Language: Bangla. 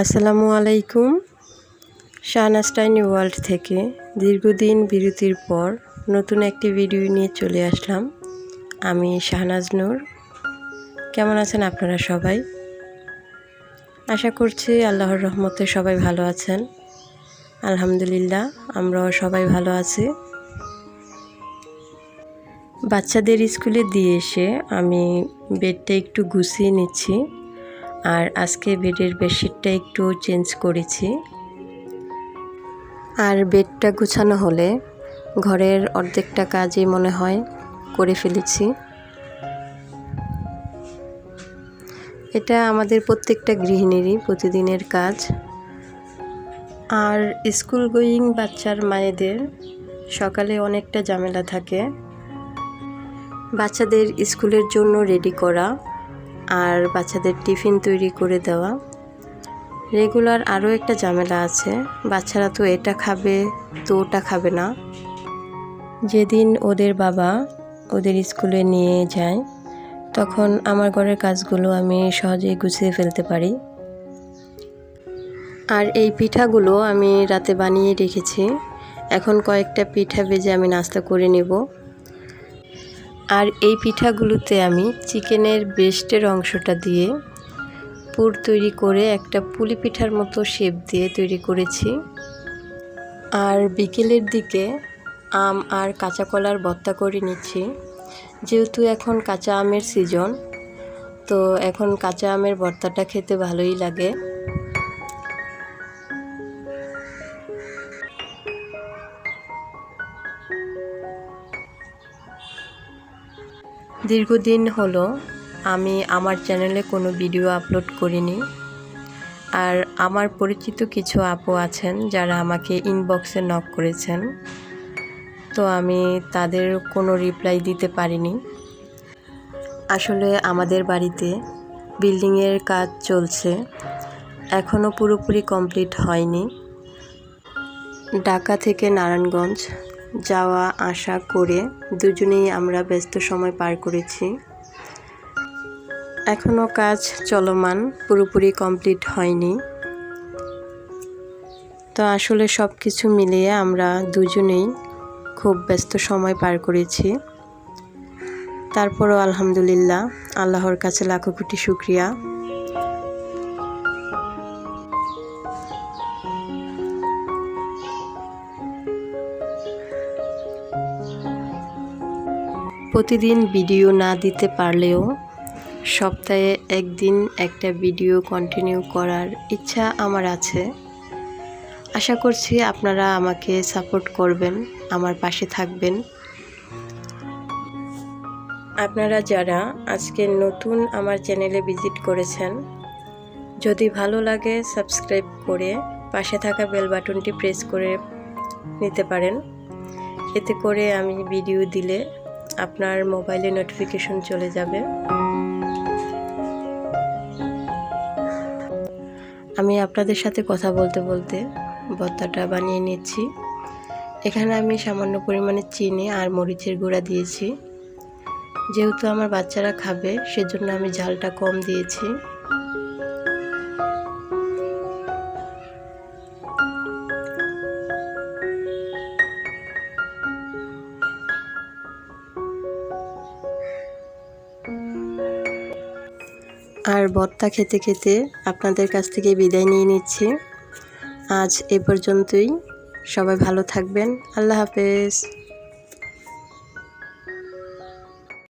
আসসালামু আলাইকুম। শাহনাজ টাইনি ওয়ার্ল্ড থেকে দীর্ঘদিন বিরতির পর নতুন একটি ভিডিও নিয়ে চলে আসলাম। আমি শাহনাজ নূর। কেমন আছেন আপনারা সবাই? আশা করছি আল্লাহর রহমতে সবাই ভালো আছেন। আলহামদুলিল্লাহ, আমরাও সবাই ভালো আছি। বাচ্চাদের স্কুলে দিয়ে এসে আমি বেডটা একটু গুছিয়ে নিচ্ছি। আর আজকে বেডের বেডশিটটা একটু চেঞ্জ করেছি। আর বেডটা গুছানো হলে ঘরের অর্ধেকটা কাজই মনে হয় করে ফেলেছি। এটা আমাদের প্রত্যেকটা গৃহিণীরই প্রতিদিনের কাজ। আর স্কুল গোয়িং বাচ্চার মায়েদের সকালে অনেকটা ঝামেলা থাকে। বাচ্চাদের স্কুলের জন্য রেডি করা আর বাচ্চাদের টিফিন তৈরি করে দেওয়া। রেগুলার আরও একটা ঝামেলা আছে। বাচ্চারা তো এটা খাবে, তো ওটা খাবে না। যেদিন ওদের বাবা ওদের স্কুলে নিয়ে যায়, তখন আমার ঘরের কাজগুলো আমি সহজেই গুছিয়ে ফেলতে পারি। আর এই পিঠাগুলো আমি রাতে বানিয়ে রেখেছি। এখন কয়েকটা পিঠা ভেজে আমি নাস্তা করে নেব। আর এই পিঠাগুলোতে আমি চিকেনের ব্রেস্টের অংশটা দিয়ে পুর তৈরি করে একটা পুলি পিঠার মতো শেপ দিয়ে তৈরি করেছি। আর বিকেলের দিকে আম আর কাঁচা কলার ভর্তা করে নিচ্ছি। যেহেতু এখন কাঁচা আমের সিজন তো এখন কাঁচা আমের ভর্তাটা খেতে ভালোই লাগে। দীর্ঘদিন হলো আমি আমার চ্যানেলে কোনো ভিডিও আপলোড করিনি। আর আমার পরিচিত কিছু আপু আছেন যারা আমাকে ইনবক্সে নক করেছেন। তো আমি তাদের কোনো রিপ্লাই দিতে পারিনি। আসলে আমাদের বাড়িতে বিল্ডিংয়ের কাজ চলছে। এখনও পুরোপুরি কমপ্লিট হয়নি। ঢাকা থেকে নারায়ণগঞ্জ যাওয়া, আসা করে দুজনেই আমরা ব্যস্ত সময় পার করেছি। এখনও কাজ চলমান, পুরোপুরি কমপ্লিট হয়নি। তো আসলে সব কিছু মিলিয়ে আমরা দুজনেই খুব ব্যস্ত সময় পার করেছি। তারপরও আলহামদুলিল্লাহ, আল্লাহর কাছে লাখো কোটি শুক্রিয়া। প্রতিদিন ভিডিও না দিতে পারলেও সপ্তাহে একদিন একটা ভিডিও কন্টিনিউ করার ইচ্ছা আমার আছে। আশা করছি আপনারা আমাকে সাপোর্ট করবেন, আমার পাশে থাকবেন। আপনারা যারা আজকে নতুন আমার চ্যানেলে ভিজিট করেছেন, যদি ভালো লাগে সাবস্ক্রাইব করে পাশে থাকা বেল বাটনটি প্রেস করে নিতে পারেন। এতে করে আমি ভিডিও দিলে আপনার মোবাইলে নোটিফিকেশন চলে যাবে। আমি আপনাদের সাথে কথা বলতে বলতে ভর্তাটা বানিয়ে নিচ্ছি। এখানে আমি সামান্য পরিমাণে চিনি আর মরিচের গুঁড়া দিয়েছি। যেহেতু আমার বাচ্চারা খাবে, সেজন্য আমি ঝালটা কম দিয়েছি। আর ভর্তা খেতে খেতে আপনাদের কাছ থেকে বিদায় নিয়ে নিচ্ছি। আজ এ পর্যন্তই। সবাই ভালো থাকবেন। আল্লাহ হাফেজ।